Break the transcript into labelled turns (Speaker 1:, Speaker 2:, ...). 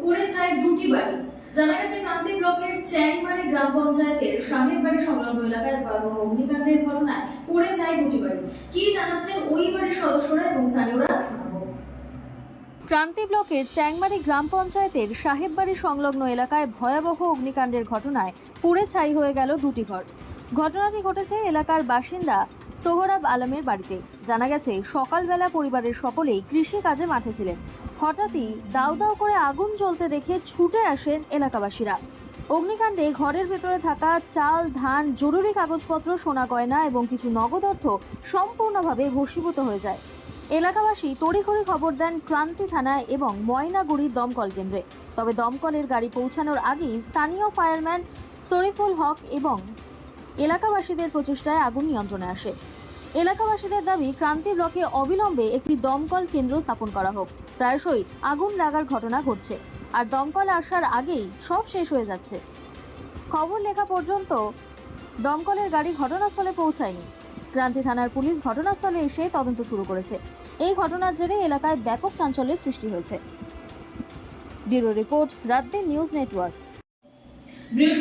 Speaker 1: পুড়ে ছাই দুটি বাড়ি। জানা গেছে ক্রান্তি ব্লকের চ্যাংমারি গ্রাম পঞ্চায়েতের সাহেব বাড়ি সংলগ্ন এলাকায় ভয়াবহ অগ্নিকাণ্ডের ঘটনায় দুটি বাড়ি। কি জানাচ্ছেন ওই বাড়ির সদস্যরা এবং স্থানীয়রা ক্রান্তি ব্লকের চ্যাংমারি গ্রাম পঞ্চায়েতের সাহেববাড়ি সংলগ্ন এলাকায় ভয়াবহ অগ্নিকাণ্ডের ঘটনায় পুড়ে ছাই হয়ে গেল দুটি ঘর। ঘটনাটি ঘটেছে এলাকার বাসিন্দা সোহরাব আলমের বাড়িতে। জানা গেছে, সকালবেলা পরিবারের সকলেই কৃষি কাজে মাঠে ছিলেন। হঠাৎই দাউ দাউ করে আগুন জ্বলতে দেখে ছুটে আসেন এলাকাবাসীরা। অগ্নিকাণ্ডে ঘরের ভেতরে থাকা চাল, ধান, জরুরি কাগজপত্র, সোনা গয়না এবং কিছু নগদ অর্থ সম্পূর্ণভাবে ভস্মীভূত হয়ে যায়। এলাকাবাসী তড়িঘড়ি খবর দেন ক্রান্তি থানায় এবং ময়নাগুড়ির দমকল কেন্দ্রে। তবে দমকলের গাড়ি পৌঁছানোর আগেই স্থানীয় ফায়ারম্যান শরীফুল হক এবং এলাকাবাসীদের প্রচেষ্টায় আগুন নিয়ন্ত্রণে আসে। এলাকাবাসীদের দাবি, ক্রান্তি ব্লকে অবিলম্বে একটি দমকল কেন্দ্র স্থাপন করা হোক। প্রায়শই আগুন লাগার ঘটনা ঘটছে, আর দমকল আসার আগেই সব শেষ হয়ে যাচ্ছে। খবর লেখা পর্যন্ত দমকলের গাড়ি ঘটনাস্থলে পৌঁছায়নি। ক্রান্তি থানার পুলিশ ঘটনাস্থলে এসে তদন্ত শুরু করেছে। এই ঘটনার জেরে এলাকায় ব্যাপক চাঞ্চল্যের সৃষ্টি হয়েছে। Bureau report, Raatdin news network.